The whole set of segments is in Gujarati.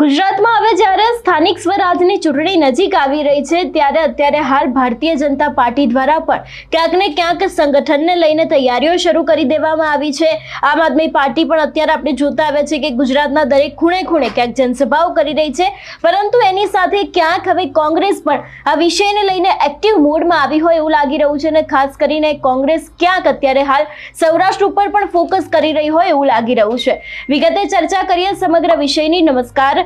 ગુજરાતમાં હવે જ્યારે સ્થાનિક સ્વરાજની ચૂંટણી નજીક આવી રહી છે, ત્યારે અત્યારે હાલ ભારતીય જનતા પાર્ટી દ્વારા પણ ક્યાંક ને ક્યાંક સંગઠનને લઈને તૈયારીઓ શરૂ કરી દેવામાં આવી છે. આમ આદમી પાર્ટી પણ અત્યારે આપણે જોતા આવે છે કે ગુજરાતના દરેક ખૂણે ખૂણે ક્યાંક જનસભાઓ કરી રહી છે. પરંતુ એની સાથે ક્યાંક હવે કોંગ્રેસ પણ આ વિષયને લઈને એક્ટિવ મોડમાં આવી હોય એવું લાગી રહ્યું છે અને ખાસ કરીને કોંગ્રેસ ક્યાંક અત્યારે હાલ સૌરાષ્ટ્ર ઉપર પણ ફોકસ કરી રહી હોય એવું લાગી રહ્યું છે. વિગતે ચર્ચા કરીએ સમગ્ર વિષયની. નમસ્કાર.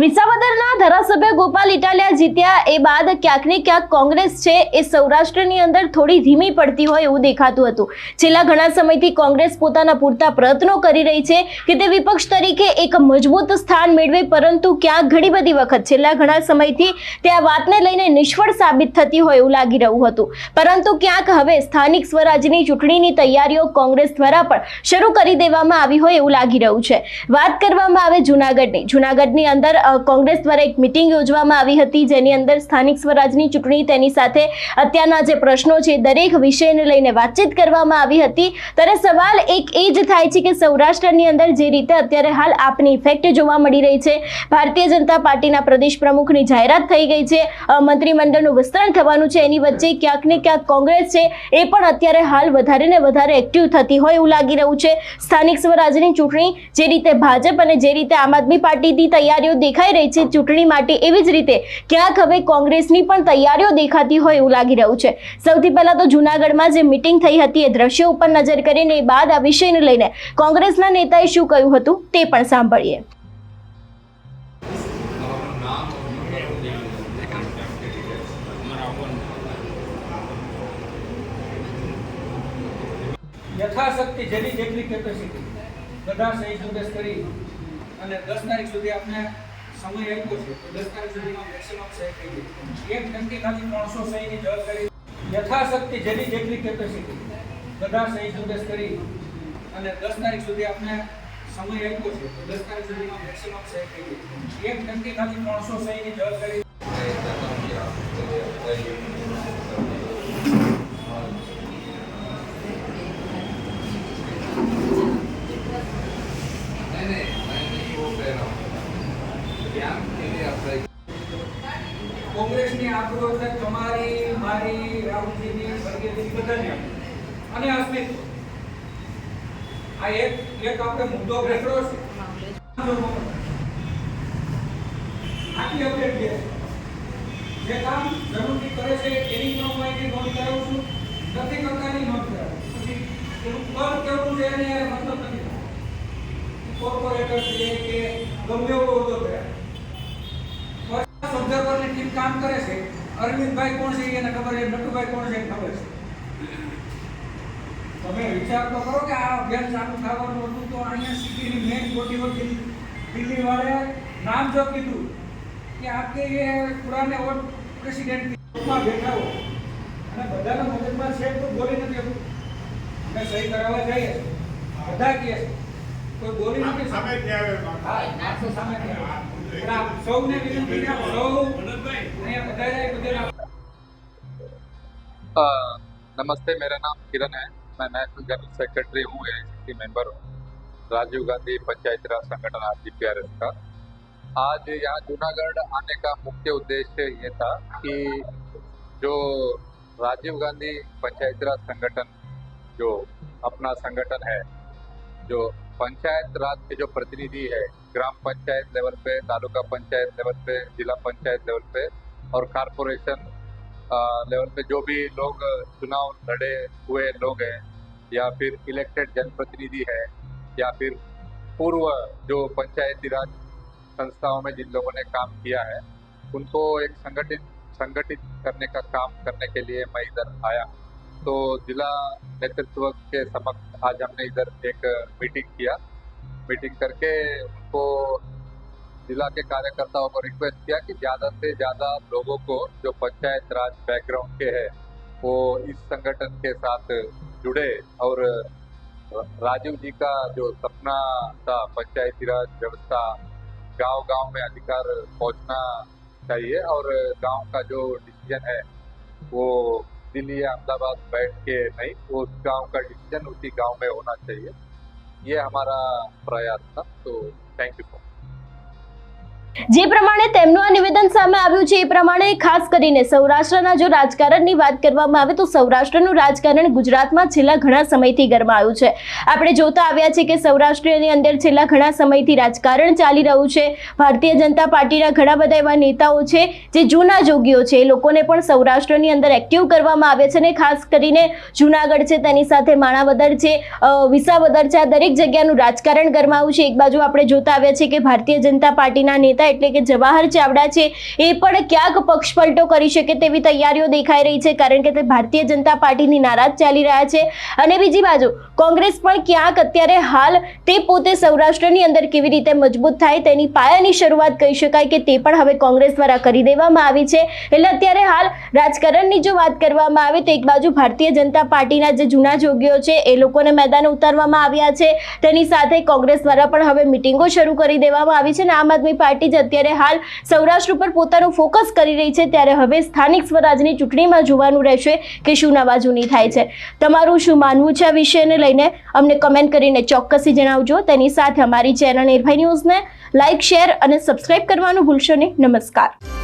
વિસાવદરના ધારાસભ્ય ગોપાલ ઇટાલિયા જીત્યા એ બાદ ક્યાંક ને ક્યાંક કોંગ્રેસ છે એ સૌરાષ્ટ્રની અંદર થોડી ધીમી પડતી હોય એવું દેખાતું હતું. છેલ્લા ઘણા સમયથી કોંગ્રેસ પોતાના પૂરતા પ્રયત્નો કરી રહી છે કે તે વિપક્ષ તરીકે એક મજબૂત સ્થાન મેળવે, પરંતુ ક્યાંક ઘણી બધી વખત છેલ્લા ઘણા સમયથી તે આ વાતને લઈને નિષ્ફળ સાબિત થતી હોય એવું લાગી રહ્યું હતું. પરંતુ ક્યાંક હવે સ્થાનિક સ્વરાજની ચૂંટણીની તૈયારીઓ કોંગ્રેસ દ્વારા પણ શરૂ કરી દેવામાં આવી હોય એવું લાગી રહ્યું છે. વાત કરવામાં આવે જુનાગઢની. જુનાગઢની અંદર કોંગ્રેસ દ્વારા એક મિટિંગ યોજવામાં આવી હતી જેની અંદર સ્થાનિક સ્વરાજની ચૂંટણી તેની સાથે અત્યારના જે પ્રશ્નો છે દરેક વિષયને લઈને વાતચીત કરવામાં આવી હતી. ત્યારે સવાલ એક એ જ થાય છે કે સૌરાષ્ટ્રની અંદર જે રીતે અત્યારે હાલ આપની ઇફેક્ટ જોવા મળી રહી છે, ભારતીય જનતા પાર્ટીના પ્રદેશ પ્રમુખની જાહેરાત થઈ ગઈ છે મંત્રીમંડળનું વિસ્તરણ થવાનું છે, એની વચ્ચે ક્યાંક ને ક્યાંક કોંગ્રેસ છે, એ પણ અત્યારે હાલ વધારે ને વધારે એક્ટિવ થતી હોય એવું લાગી રહ્યું છે. સ્થાનિક સ્વરાજની ચૂંટણી જે રીતે ભાજપ અને જે રીતે આમ આદમી પાર્ટીની તૈયારીઓ દેખાઈ રહી છે ચૂંટણી માટે એવી જ રીતે ક્યાંક હવે કોંગ્રેસની પણ તૈયારીઓ દેખાતી હોય એવું લાગી રહ્યું છે. સૌથી પહેલા તો જુનાગઢમાં જે મિટિંગ થઈ હતી એ દ્રશ્યો ઉપર નજર કરીને એ બાદ આ વિષયને લઈને કોંગ્રેસના નેતાએ શું કહ્યું હતું તે પણ સાંભળીએ. યથાશક્તિ જેની જેટલી કેપેસિટી બધા સહી ઝુંબેશ કરી અને દસ તારીખ સુધી આપણે સમય આપ્યો મેક્સિમમ સહી થઈ એક વ્યક્તિ ખાલી ત્રણસો સહીની જળ કરી, યથાશક્તિ જેની જેટલી કેપેસિટી બધા સહી ઝુંબેશ કરી અને દસ તારીખ સુધી આપણે સમય આપ્યો છે, તો દસ તારીખ સુધીમાં મેક્સિમમ સહી થઈ એક વ્યક્તિ ખાલી ત્રણસો સહીની જળ કોંગ્રેસની આબરૂ તમારી, મારી, રાહુલજીની વર્ગીયની બધાની. અને અસ્મિત. આ એક એક આપણે મુદ્દો બેઠો છે. આટલી અપડેટ છે. જે કામ જરૂરથી કરે છે, એની પણ હું અહીંથી નોંધ કરાવું છું. નથી કરતા એની નોંધ કરાવું. પછી એનું કર કેવું છે એને મતલબ નથી. કોર્પોરેટર છે કે ગમે એવો હોદ્દો છે ઓબ્ઝર્વરની ટીમ કામ કરે છે અરવિંદભાઈ કોણ છે એને ખબર છે નટુભાઈ કોણ છે એને ખબર છે તમે વિચાર તો કરો કે આ અભિયાન ચાલુ થવાનું હતું તો અહીંયા સિટીની મેઇન મોટી મોટી દિલ્હી વાળે નામ જો કીધું કે આપકે ये पुराने और प्रेसिडेंट માં બેઠા હો અને બધાના મગજમાં છે તો બોલી નથી શકતું. અમે સહી કરાવવા જઈએ બધા કહે છે કોઈ બોલી નથી શકતું. સામે જ આવે બાપા. હા, માણસો સામે જ આવે. એટલે આપ સૌને વિનંતી છે, આપ સૌ અહીંયા બધાએ બધાના अ, नमस्ते मेरा नाम किरण है मैं नेशनल जनरल सेक्रेटरी हूँ ए मेंबर हूँ राजीव गांधी पंचायती राज संगठन आर का आज यहाँ जूनागढ़ आने का मुख्य उद्देश्य ये था कि जो राजीव गांधी पंचायती राज संगठन जो अपना संगठन है जो पंचायत राज के जो प्रतिनिधि है, ग्राम पंचायत लेवल पे, तालुका पंचायत लेवल पे, जिला पंचायत लेवल पे और कारपोरेशन लेवल पे जो भी लोग चुनाव लड़े हुए लोग हैं, या फिर इलेक्टेड जनप्रतिनिधि है, या फिर पूर्व जो पंचायती राज संस्थाओं में जिन लोगों ने काम किया है, उनको एक संगठित संगठित करने का काम करने के लिए मैं इधर आया तो जिला नेतृत्व के समक्ष आज हमने इधर एक मीटिंग किया। मीटिंग करके उनको जिला के कार्यकर्ताओं को रिक्वेस्ट किया कि ज़्यादा से ज़्यादा लोगों को जो पंचायत राज बैकग्राउंड के हैं, वो इस संगठन के साथ जुड़े और राजीव जी का जो सपना था, पंचायती राज व्यवस्था गाँव गाँव में अधिकार पहुँचना चाहिए और गाँव का जो डिसीज़न है, वो दिल्ली या अहमदाबाद बैठ के नहीं वो उस गांव का डिसीजन उसी गांव में होना चाहिए ये हमारा प्रयास था तो थैंक यू જે પ્રમાણે તેમનું આ નિવેદન સામે આવ્યું છે, એ પ્રમાણે ખાસ કરીને સૌરાષ્ટ્રના જો રાજકારણની વાત કરવામાં આવે તો સૌરાષ્ટ્રનું રાજકારણ ગુજરાતમાં છેલ્લા ઘણા સમયથી ગરમાયું છે. આપણે જોતા આવ્યા છે કે સૌરાષ્ટ્રની અંદર છેલ્લા ઘણા સમયથી રાજકારણ ચાલી રહ્યું છે. ભારતીય જનતા પાર્ટીના ઘણા બધા એવા નેતાઓ છે, જે જૂના જોગીઓ છે, એ લોકોને પણ સૌરાષ્ટ્રની અંદર એક્ટિવ કરવામાં આવે છે અને ખાસ કરીને જૂનાગઢ છે, તેની સાથે માણાવદર છે વિસાવદર છે, આ દરેક જગ્યાનું રાજકારણ ગરમાયું છે. એક બાજુ આપણે જોતા આવ્યા છે કે ભારતીય જનતા પાર્ટીના નેતા એટલે કે જવાહર ચાવડા છે, એ પણ ક્યાંક પક્ષ પલટો કરી શકે તેવી તૈયારીઓ દેખાઈ રહી છે, કારણ કે તે ભારતીય જનતા પાર્ટીની નારાજ ચાલી રહ્યા છે. અને બીજી બાજુ, કોંગ્રેસ પણ ક્યાંક અત્યારે હાલ તે પોતે સૌરાષ્ટ્રની અંદર કેવી રીતે મજબૂત થાય તેની પાયાની શરૂઆત કહી શકાય કે તે પણ હવે કોંગ્રેસ દ્વારા કરી દેવામાં આવી છે. એટલે અત્યારે હાલ રાજકારણની જો વાત કરવામાં આવે તો એક બાજુ ભારતીય જનતા પાર્ટીના જે જૂના જોગીઓ છે, એ લોકોને મેદાને ઉતારવામાં આવ્યા છે. તેની સાથે કોંગ્રેસ દ્વારા પણ હવે મિટિંગો શરૂ કરી દેવામાં આવી છે અને આમ આદમી પાર્ટી જે અત્યારે હાલ સૌરાષ્ટ્ર ઉપર પોતાનું ફોકસ કરી રહી છે. ત્યારે હવે સ્થાનિક સ્વરાજની ચૂંટણીમાં જોવાનું રહેશે કે શું નવાજૂની થાય છે. તમારું શું માનવું છે આ વિષયને લઈને? અમને કમેન્ટ કરીને ચોક્કસથી જણાવજો. તેની સાથે અમારી ચેનલ નિર્ભય ન્યૂઝને લાઇક શેર અને સબસ્ક્રાઇબ કરવાનું ભૂલશો નહીં. નમસ્કાર.